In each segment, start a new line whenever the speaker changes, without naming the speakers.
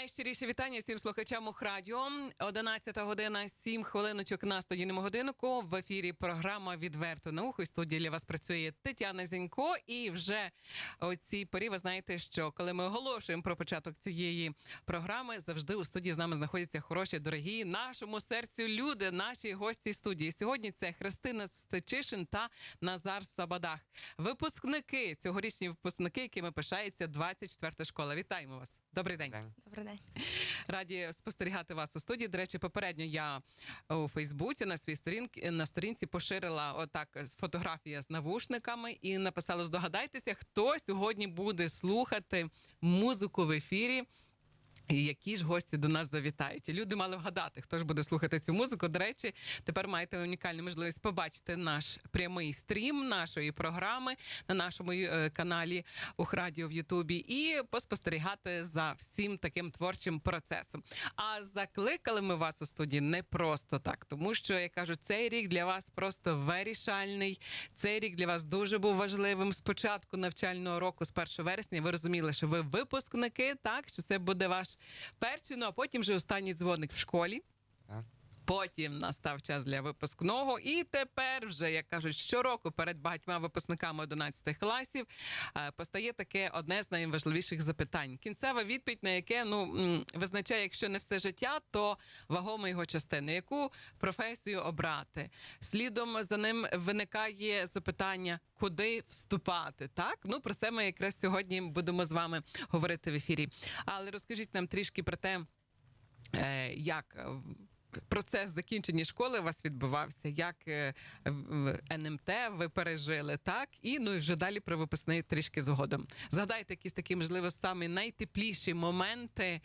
Найщиріше вітання всім слухачам Охрадіо. 11 година, 7 хвилиночок на студійному годиннику. В ефірі програма Відверто на ухо. І студії для вас працює Тетяна Зінько. І вже о цій порі ви знаєте, що коли ми оголошуємо про початок цієї програми, завжди у студії з нами знаходяться хороші, дорогі нашому серцю люди, наші гості студії. Сьогодні це Христина Стечишин та Назар Сабадах. Випускники цьогорічні випускники, якими пишається 24 школа. Вітаємо вас. Добрий день.
День.
Добрий день.
Раді спостерігати вас у студії. До речі, попередньо я у Фейсбуці на своїй сторінці на сторінці поширила отак фотографія з навушниками і написала: здогадайтеся, хто сьогодні буде слухати музику в ефірі. Які ж гості до нас завітають? І люди мали вгадати, хто ж буде слухати цю музику. До речі, тепер маєте унікальну можливість побачити наш прямий стрім нашої програми на нашому е, каналі Ухрадіо в Ютубі і поспостерігати за всім таким творчим процесом. А закликали ми вас у студії не просто так, тому що я кажу, цей рік для вас просто вирішальний. Цей рік для вас дуже був важливим. З початку навчального року, з 1 вересня, ви розуміли, що ви випускники, так що це буде ваш перший, ну а потім вже останній дзвоник в школі. Потім настав час для випускного, і тепер вже як кажуть, щороку перед багатьма випускниками 11 класів е, постає таке одне з найважливіших запитань. Кінцева відповідь, на яке ну визначає, якщо не все життя, то вагома його частина. Яку професію обрати? Слідом за ним виникає запитання, куди вступати. Так, ну про це ми якраз сьогодні будемо з вами говорити в ефірі. Але розкажіть нам трішки про те, е, як. Процес закінчення школи у вас відбувався, як е, НМТ ви пережили, так і ну і вже далі про випускний трішки згодом. Згадайте якісь такі, можливо, самі найтепліші моменти,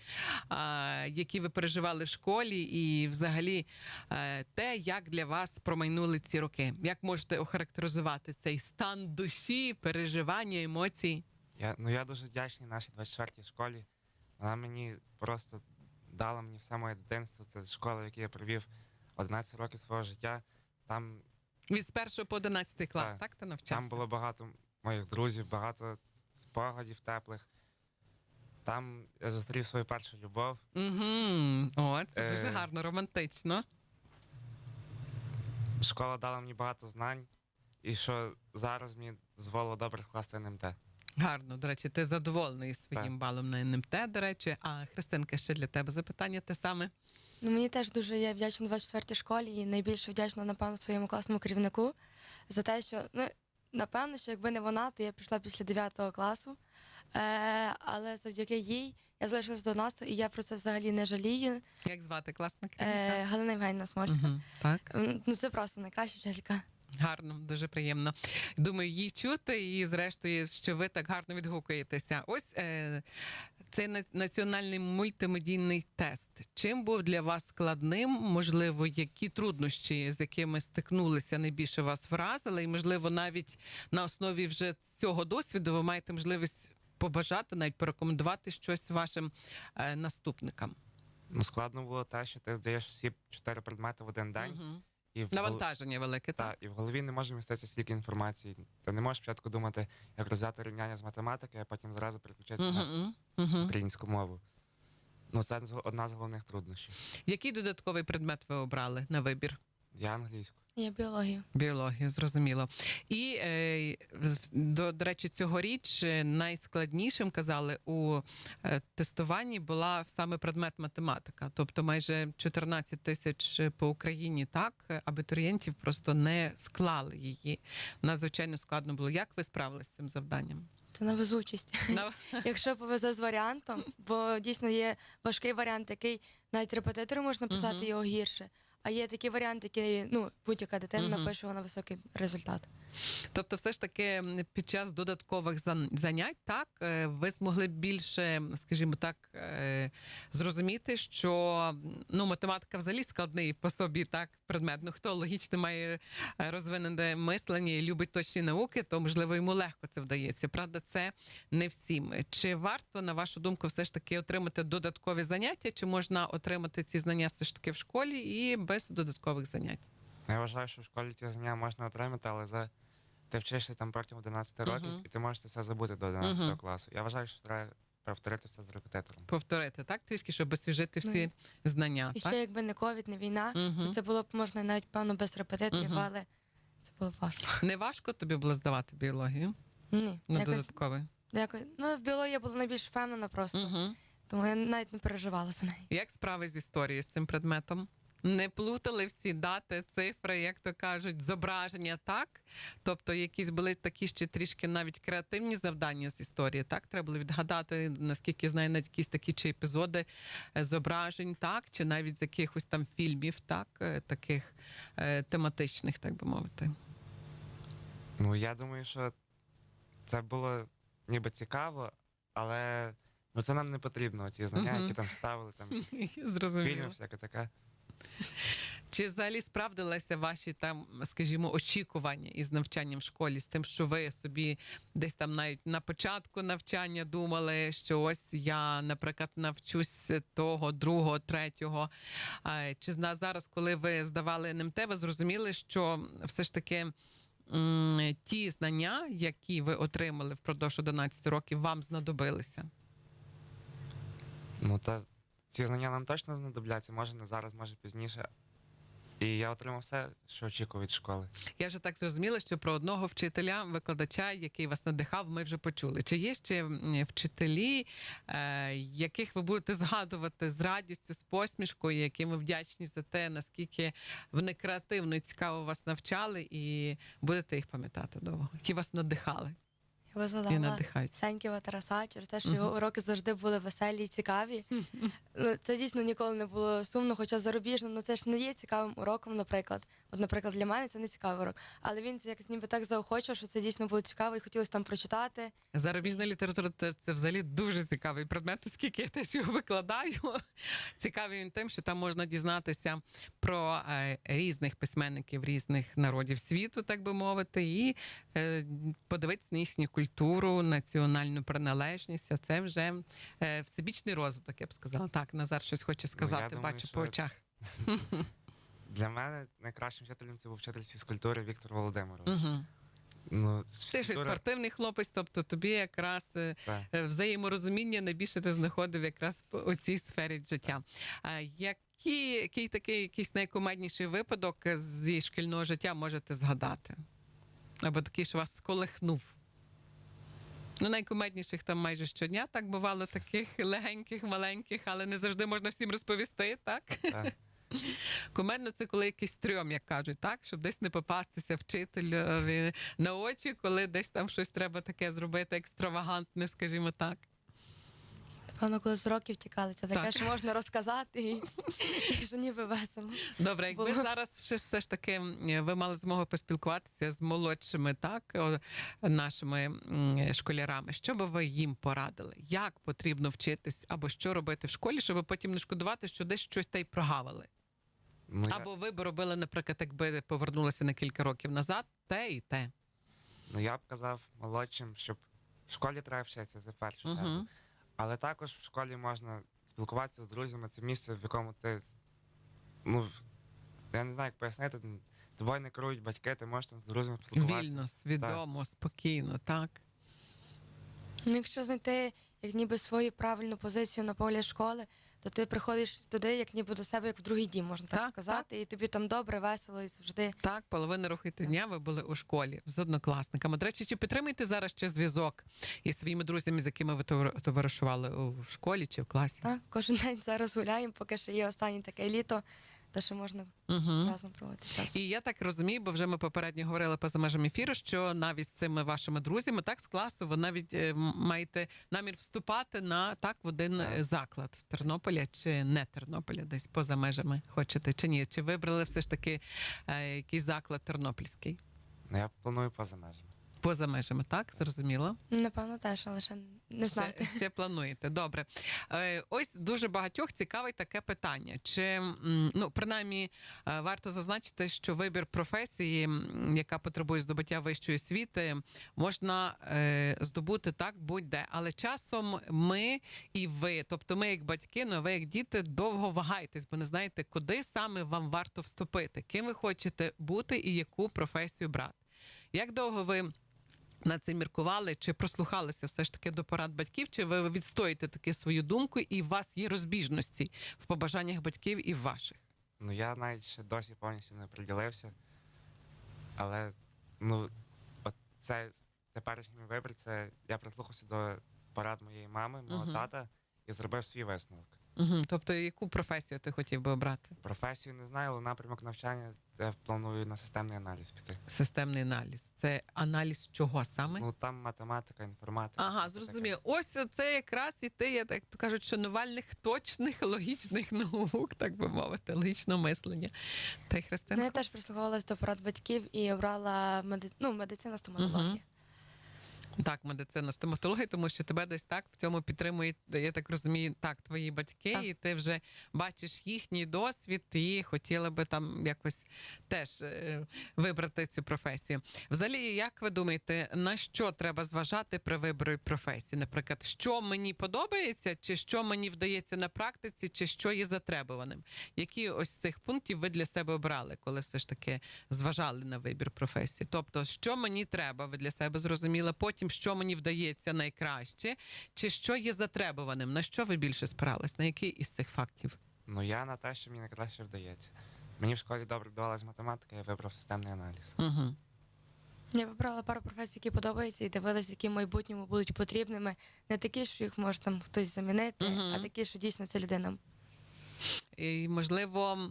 які ви переживали в школі, і взагалі е, те, як для вас промайнули ці роки. Як можете охарактеризувати цей стан душі, переживання, емоцій?
Я, ну, я дуже вдячний нашій 24-й школі. Вона мені просто дала мені все моє дитинство. Це школа, в якій я провів 11 років свого життя. Там,
Від з першого по 11 клас, так,
Так.
ти навчався?
там було багато моїх друзів, багато спогадів теплих. Там я зустрів свою першу любов.
Угу. О, це
Е.
дуже гарно, романтично.
Школа дала мені багато знань, і що зараз мені дозволило добре скласти НМТ.
Гарно, до речі, ти задоволений своїм
Так.
балом на НМТ, до речі. А Христинка, ще для тебе запитання те саме.
Ну, мені теж дуже я вдячна 24-й школі і найбільше вдячна, напевно, своєму класному керівнику за те, що ну, напевно, що якби не вона, то я пішла після 9 класу. Е, але завдяки їй я залишилась до нас, і я про це взагалі не жалію.
Як звати класна
Е. Галина Євгенівна Сморська.
Мгм, Так,
Ну це просто найкраща вчителька.
Гарно, дуже приємно. Думаю, її чути, і зрештою, що ви так гарно відгукуєтеся. Ось е, цей національний мультимедійний тест. Чим був для вас складним? Можливо, які труднощі, з якими стикнулися, найбільше вас вразили, і можливо, навіть на основі вже цього досвіду ви маєте можливість побажати, навіть порекомендувати щось вашим е, наступникам.
Ну, складно було те, що ти здаєш всі чотири предмети в один день.
Мгм.
І в
Навантаження велике, так?
Так, і в голові не може міститися стільки інформації. Ти не можеш спочатку думати, як розв'язати рівняння з математики, а потім зразу переключитися на українську мову. Ну, це одна з головних труднощів.
Який додатковий предмет ви обрали на вибір?
Я англійську.
Я біологію.
Біологію, зрозуміло. І е, до, до речі, цьогоріч е, найскладнішим казали у е, тестуванні була саме предмет математика. Тобто майже 14 тисяч по Україні так е, абітурієнтів просто не склали її. Надзвичайно складно було. Як ви справилися з цим завданням?
Це на везучість.
На-
Якщо повезе з варіантом, бо дійсно є важкий варіант, який навіть репетитору можна писати
Мгм.
його гірше. А є такі варіанти, які ну будь-яка дитина напише на високий результат.
Тобто, все ж таки під час додаткових занять, так е, ви змогли більше, скажімо так, е, зрозуміти, що ну математика взагалі складний по собі, так предмет. Ну хто логічно має е, розвинене мислення і любить точні науки, то можливо йому легко це вдається. Правда, це не всім. Чи варто, на вашу думку, все ж таки отримати додаткові заняття, чи можна отримати ці знання все ж таки в школі і без додаткових занять?
Я вважаю, що в школі ці знання можна отримати, але за ти вчишся там протягом 11 років,
Мгм.
і ти можеш це все забути до 11
Мгм.
класу. Я вважаю, що треба повторити все з репетитором.
Повторити, так? Трішки, щоб освіжити
Ну,
всі знання.
І
так?
ще якби не ковід, не війна,
Мгм.
то це було б можна навіть певно без репетиторів,
Мгм.
але це було б важко.
Не важко тобі було здавати біологію
Ні,
на
якось,
додатковий?
якось, ну в біології я була найбільш впевнена просто,
Угу.
тому я навіть не переживала за неї.
Як справи з історією з цим предметом? Не плутали всі дати, цифри, як то кажуть, зображення, так? Тобто, якісь були такі ще трішки навіть креативні завдання з історії, так? Треба було відгадати, наскільки знаю, навіть якісь такі чи епізоди е, зображень, так? Чи навіть з якихось там фільмів, так? е, Таких е, тематичних, так би мовити.
Ну, я думаю, що це було ніби цікаво, але ну, це нам не потрібно, ці знання, які там ставили, там фільми, всяке таке.
Чи взагалі справдилися ваші там, скажімо, очікування із навчанням в школі, з тим, що ви собі десь там навіть на початку навчання думали, що ось я, наприклад, навчусь того, другого, третього. Чи зараз, коли ви здавали НМТ, ви зрозуміли, що все ж таки. Ті знання, які ви отримали впродовж 11 років, вам знадобилися.
Ну, та ці знання нам точно знадобляться, може не зараз, може пізніше. І я отримав все, що очікував від школи.
Я вже так зрозуміла, що про одного вчителя, викладача, який вас надихав, ми вже почули. Чи є ще вчителі, е, яких ви будете згадувати з радістю, з посмішкою, яким ви вдячні за те, наскільки вони креативно і цікаво вас навчали, і будете їх пам'ятати довго, які вас надихали
Би
і
згадала
надихають.
Сеньківа Тараса через те, що його уроки завжди були веселі і цікаві. Ну, це дійсно ніколи не було сумно, хоча зарубіжно, ну це ж не є цікавим уроком, наприклад. От, наприклад, для мене це не цікавий урок. Але він це якось ніби так заохочував, що це дійсно було цікаво і хотілося там прочитати.
Зарубіжна література це, це взагалі дуже цікавий предмет, оскільки я теж його викладаю. Цікавий він тим, що там можна дізнатися про е, різних письменників різних народів світу, так би мовити, і е, подивитися на їхню культуру, національну приналежність. А це вже е, всебічний розвиток, я б сказала. Так, Назар щось хоче сказати,
думаю,
бачу
що-
по очах.
Для мене найкращим вчителем це був вчитель фізкультури Віктор Володимирович.
Угу.
Ну,
Ти ж спортивний хлопець, тобто тобі якраз е,
Так.
е, взаєморозуміння найбільше ти знаходив якраз у цій сфері життя. А які, який такий якийсь найкумедніший випадок зі шкільного життя можете згадати? Або такий, що вас сколихнув? Ну, найкумедніших там майже щодня так бувало, таких легеньких, маленьких, але не завжди можна всім розповісти, так?
Так.
Кумедно це коли якийсь трьом, як кажуть, так? Щоб десь не попастися вчителю на очі, коли десь там щось треба таке зробити екстравагантне, скажімо так.
Напевно, коли з уроків тікали, це таке,
Так.
що можна розказати, і, і що ніби весело.
Добре, якби
Було.
зараз ще все ж таки ви мали змогу поспілкуватися з молодшими, так нашими школярами, що би ви їм порадили? Як потрібно вчитись або що робити в школі, щоб потім не шкодувати, що десь щось та й прогавили?
Ну, я,
Або ви б робили, наприклад, якби повернулися на кілька років назад, те і те.
ну, я б казав молодшим, щоб в школі треба вчитися за першу чергу.
Угу.
Але також в школі можна спілкуватися з друзями. Це місце, в якому ти. з- Ну, я не знаю, як пояснити. Тобою не керують батьки, ти можеш там з друзями спілкуватися.
Вільно, свідомо, спокійно, так.
Ну, якщо знайти як ніби свою правильну позицію на полі школи, то ти приходиш туди, як ніби до себе, як в другий дім, можна так,
Так,
сказати, і тобі там добре, весело і завжди.
Так, половина рухайте
Так.
дня ви були у школі з однокласниками. До речі, чи підтримуєте зараз ще зв'язок із своїми друзями, з якими ви товар- товаришували у школі чи в класі?
Так, кожен день зараз гуляємо, поки ще є останнє таке літо, то ще можна
Угу.
разом проводити час.
І я так розумію, бо вже ми попередньо говорили поза межами ефіру, що навіть з цими вашими друзями, так з класу, ви навіть е, маєте намір вступати на так в один
Так.
е, заклад Тернополя чи не Тернополя, десь поза межами хочете чи ні? Чи вибрали все ж таки е, якийсь заклад тернопільський?
Ну, я планую поза межами.
Поза межами, так зрозуміло.
Напевно, теж, але ще не знаю.
Ще, ще плануєте. Добре. Е, ось дуже багатьох цікавить таке питання. Чи ну принаймні е, варто зазначити, що вибір професії, яка потребує здобуття вищої освіти, можна е, здобути так будь-де. Але часом ми і ви, тобто ми, як батьки, ну ви як діти, довго вагаєтесь, бо не знаєте, куди саме вам варто вступити, ким ви хочете бути і яку професію брати. Як довго ви на це міркували, чи прослухалися все ж таки до порад батьків, чи ви відстоїте таки свою думку, і у вас є розбіжності в побажаннях батьків і в ваших?
Ну я навіть ще досі повністю не приділився. Але ну, от це теперішній вибір, це я прислухався до порад моєї мами, мого
Мгм.
тата і зробив свій висновок.
Угу. Тобто, яку професію ти хотів би обрати?
Професію не знаю, але напрямок навчання я планую на системний аналіз піти.
Системний аналіз. Це аналіз чого саме?
Ну там математика, інформатика.
Ага, зрозумів. Ось це якраз і ти, як то кажуть, шанувальних точних логічних наук, так би мовити, логічного мислення. Та й
Ну,
Христина.
я теж прислуховувалась до порад батьків і обрала меди... ну, медицина стоматологія.
Мгм. Так, медицина, стоматологія, тому що тебе десь так в цьому підтримують, я так розумію, так, твої батьки,
Так.
і ти вже бачиш їхній досвід і хотіла би там якось теж е, вибрати цю професію. Взагалі, як ви думаєте, на що треба зважати при виборі професії? Наприклад, що мені подобається, чи що мені вдається на практиці, чи що є затребуваним? Які ось цих пунктів ви для себе обрали, коли все ж таки зважали на вибір професії? Тобто, що мені треба, ви для себе зрозуміли, потім що мені вдається найкраще, чи що є затребуваним? На що ви більше спирались? На який із цих фактів?
Ну я на те, що мені найкраще вдається. Мені в школі добре вдавалась математика, я вибрав системний аналіз.
Угу.
Я вибрала пару професій, які подобаються, і дивилась, які в майбутньому будуть потрібними. Не такі, що їх може там хтось замінити,
Мгм.
а такі, що дійсно це людина.
І, можливо,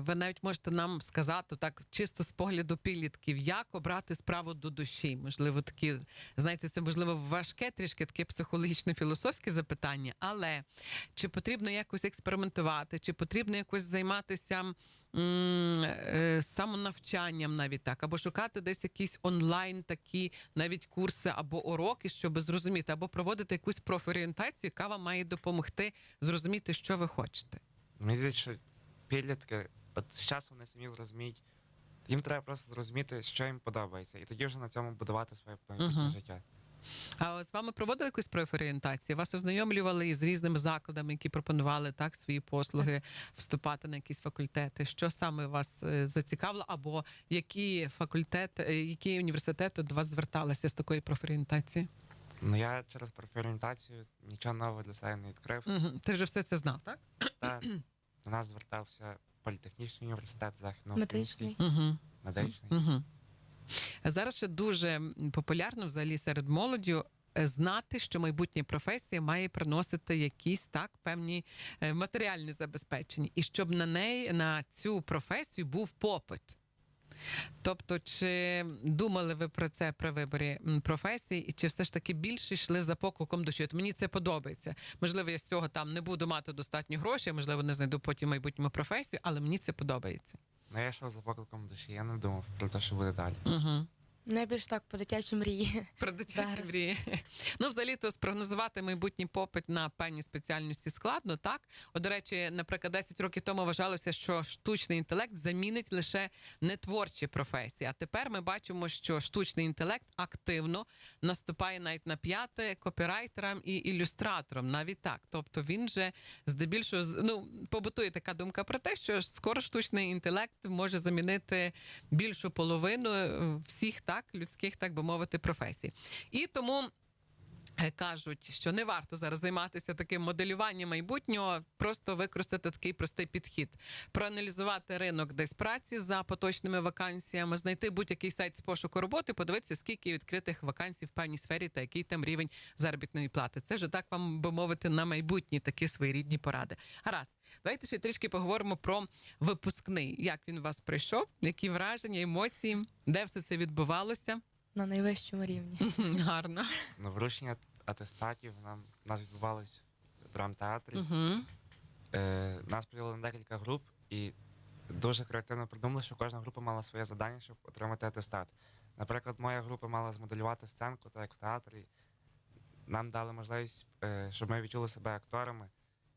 ви навіть можете нам сказати так, чисто з погляду підлітків, як обрати справу до душі. Можливо, такі, знаєте, це можливо важке, трішки таке психологічно-філософське запитання, але чи потрібно якось експериментувати, чи потрібно якось займатися. е, Самонавчанням навіть так, або шукати десь якісь онлайн такі навіть курси або уроки, щоб зрозуміти, або проводити якусь профорієнтацію, яка вам має допомогти зрозуміти, що ви хочете.
Мені здається, підлітки, от з часу вони самі зрозуміють. Їм треба просто зрозуміти, що їм подобається, і тоді вже на цьому будувати своє майбутнє
Мгм.
життя.
А з вами проводили якусь профорієнтацію? Вас ознайомлювали із різними закладами, які пропонували так свої послуги, вступати на якісь факультети. Що саме вас е, зацікавило, або які факультети, е, які університети до вас зверталися з такою профорієнтацією?
Ну я через профорієнтацію нічого нового для себе не відкрив.
Угу. Ти вже все це знав, так?
Та до нас звертався політехнічний університет західно
Медичний.
Угу.
медичний.
Угу. Зараз ще дуже популярно взагалі серед молоді знати, що майбутня професія має приносити якісь так певні е, матеріальні забезпечення, і щоб на неї на цю професію був попит. Тобто, чи думали ви про це при виборі професії, і чи все ж таки більше йшли за покликом душі? От мені це подобається. Можливо, я з цього там не буду мати достатньо грошей, можливо, не знайду потім майбутньому професію, але мені це подобається.
Ну я йшов за покликом душі, я не думав про те, що буде далі.
Угу.
Найбільш так по дитячій мрії.
Про дитячі
Зараз.
мрії. Ну, взагалі, то спрогнозувати майбутній попит на певні спеціальності складно, так? От, до речі, наприклад, 10 років тому вважалося, що штучний інтелект замінить лише нетворчі професії. А тепер ми бачимо, що штучний інтелект активно наступає навіть на п'яте копірайтерам і ілюстраторам. Навіть так. Тобто він же здебільшого ну, побутує така думка про те, що скоро штучний інтелект може замінити більшу половину е, всіх так людських, так би мовити, професій. І тому. Кажуть, що не варто зараз займатися таким моделюванням майбутнього, просто використати такий простий підхід, проаналізувати ринок десь праці за поточними вакансіями, знайти будь-який сайт з пошуку роботи, подивитися, скільки відкритих вакансій в певній сфері та який там рівень заробітної плати. Це вже так вам би мовити на майбутні такі своєрідні поради. Гаразд, давайте ще трішки поговоримо про випускний. Як він у вас прийшов? Які враження, емоції, де все це відбувалося?
На найвищому рівні.
Гарно.
Ну, вручення атестатів нам нас відбувалось в драмтеатрі.
Угу.
Е, нас поділили на декілька груп, і дуже креативно придумали, що кожна група мала своє завдання, щоб отримати атестат. Наприклад, моя група мала змоделювати сценку, так як в театрі. Нам дали можливість, е, щоб ми відчули себе акторами.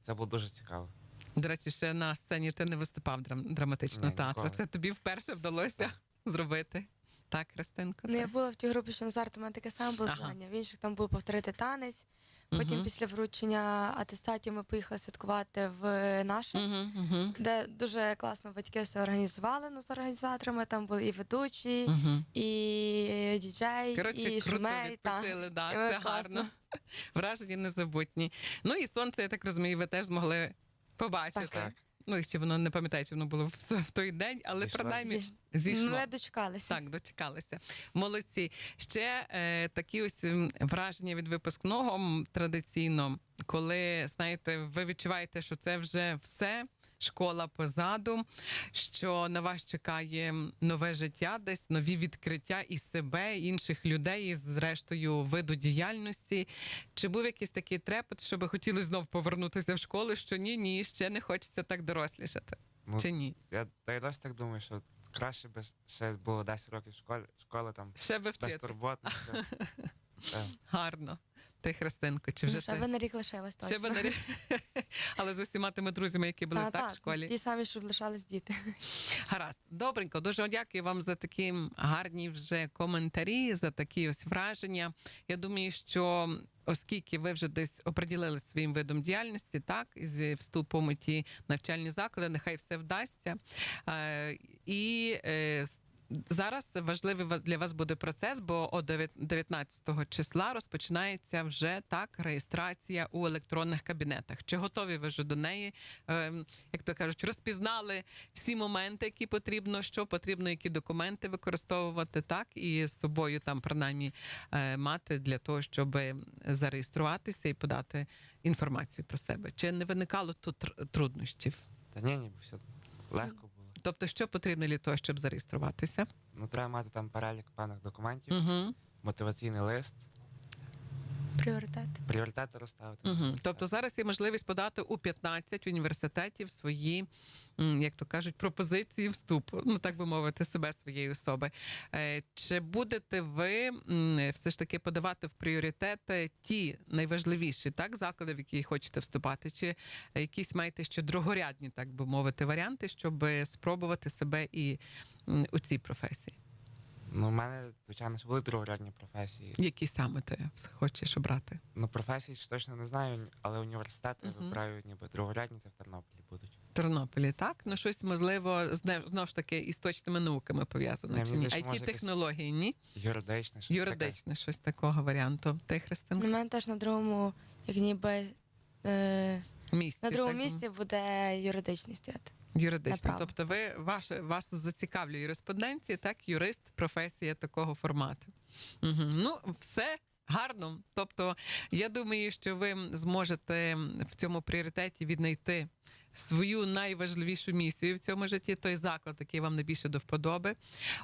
Це було дуже цікаво.
До речі, ще на сцені ти не виступав драм- драматичного
Ні,
театру.
ніколи.
Це тобі вперше вдалося зробити. Так, Христинко?
Ну, я була в тій групі, що Назар, в мене таке саме було
Ага.
В інших там було повторити танець. Потім
Мгм.
після вручення атестатів ми поїхали святкувати в наше,
Мгм, мгм,
де дуже класно батьки все організували ну, з організаторами. Там були і ведучі,
мгм.
і діджей,
Коротше,
і
круто
шумей. та.
відпочили, да,
І
це
класно.
гарно. Враження незабутні. Ну і сонце, я так розумію, ви теж змогли побачити.
Так.
Так.
Ну, якщо воно не пам'ятаю, чи воно було в, в той день, але
Зійшло.
принаймні
Зійш-
зійшло.
Ми дочекалися.
Так, дочекалися. Молодці. Ще е, такі ось враження від випускного традиційно, коли знаєте, ви відчуваєте, що це вже все. Школа позаду, що на вас чекає нове життя, десь нові відкриття і себе, і інших людей, і зрештою виду діяльності. Чи був якийсь такий трепет, що би хотіли знов повернутися в школу? Що ні, ні, ще не хочеться так дорослішати.
Ну,
Чи ні?
я, та й досі так думаю, що краще би ще було 10 років школи, школи там
Ще би.
Е,
Гарно. Ти, Христинко, чи вже
Ну, ще
ти?
ви на рік лишилась точно.
Ще би не рі- Але з усіма тими друзями, які були
Та,
так,
так,
в школі.
Ті самі, що лишались діти.
Гаразд. Добренько, дуже дякую вам за такі гарні вже коментарі, за такі ось враження. Я думаю, що оскільки ви вже десь оприділили своїм видом діяльності, так, зі вступом у ті навчальні заклади, нехай все вдасться. Е, І е, Зараз важливий ва- для вас буде процес, бо о 9 19 числа розпочинається вже так реєстрація у електронних кабінетах. Чи готові ви вже до неї? Ем, як то кажуть, розпізнали всі моменти, які потрібно, що потрібно, які документи використовувати, так і з собою там принаймні е, мати для того, щоб зареєструватися і подати інформацію про себе. Чи не виникало тут труднощів?
Та ні, ні, все легко.
Тобто, що потрібно для того, щоб зареєструватися?
Ну, треба мати там перелік певних документів,
Угу.
мотиваційний лист,
Пріоритет.
пріоритети розставити.
Угу. Тобто зараз є можливість подати у 15 університетів свої, як то кажуть, пропозиції вступу, ну так би мовити, себе своєї особи. Е, Чи будете ви все ж таки подавати в пріоритети ті найважливіші так заклади, в які хочете вступати, чи якісь маєте ще другорядні, так би мовити, варіанти, щоб спробувати себе і у цій професії?
Ну, у мене, звичайно, ж були другорядні професії.
Які саме ти хочеш обрати?
Ну, професії ж точно не знаю, але університети
Мгм.
вибираю ніби другорядні, це в Тернополі будуть.
В Тернополі, так? Ну щось можливо з не- знов ж таки із точними науками пов'язано.
Ні,
чи ні? it технології, ні?
Юридичне, щось таке.
Юридичне, щось такого варіанту. Ти,
У мене теж на другому, як ніби е,
Місці.
на другому
так?
місці буде юридичний стояти.
Юридичне.
Направо.
Тобто, ви ваше вас зацікавлює юриспруденція, так, юрист, професія такого формату. Угу. Ну, все. Гарно, тобто я думаю, що ви зможете в цьому пріоритеті віднайти свою найважливішу місію в цьому житті, той заклад, який вам найбільше до вподоби.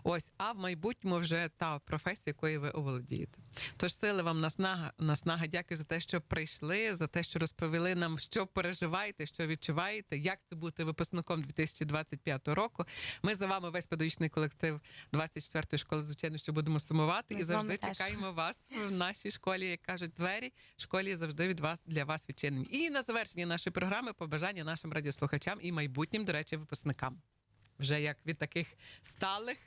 Ось, а в майбутньому вже та професія, якою ви оволодієте. Тож сили вам наснага, наснага. Дякую за те, що прийшли, за те, що розповіли нам, що переживаєте, що відчуваєте, як це бути випускником 2025 року. Ми за вами весь педагогічний колектив 24-ї школи, звичайно, що будемо сумувати
Ми
і завжди
теж.
чекаємо вас в нашій школі. Як кажуть, двері школі завжди від вас для вас відчинені. І на завершення нашої програми побажання нашим радіослухачам і майбутнім, до речі, випускникам. Вже як від таких сталих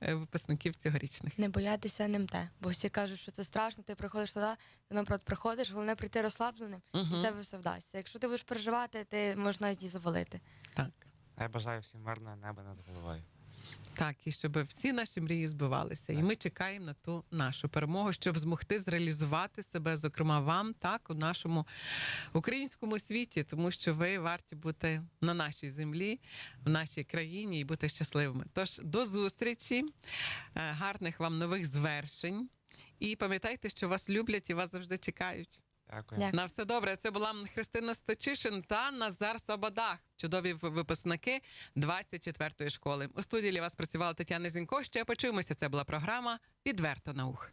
е, випускників цьогорічних.
Не боятися НМТ. Бо всі кажуть, що це страшно, ти приходиш туди, ти напрот приходиш, головне прийти розслабленим, і в тебе все вдасться. Якщо ти будеш переживати, ти можеш навіть і завалити.
Так.
А я бажаю всім мирного неба над головою.
Так, і щоб всі наші мрії збивалися. І ми чекаємо на ту нашу перемогу, щоб змогти зреалізувати себе, зокрема вам, так, у нашому українському світі, тому що ви варті бути на нашій землі, в нашій країні і бути щасливими. Тож до зустрічі, е, гарних вам нових звершень. І пам'ятайте, що вас люблять і вас завжди чекають.
Дякую.
Дякую.
На все добре. Це була Христина Стачишин та Назар Сабадах. Чудові випускники 24-ї школи. У студії для вас працювала Тетяна Зінько. Ще почуємося. Це була програма Підверто наух.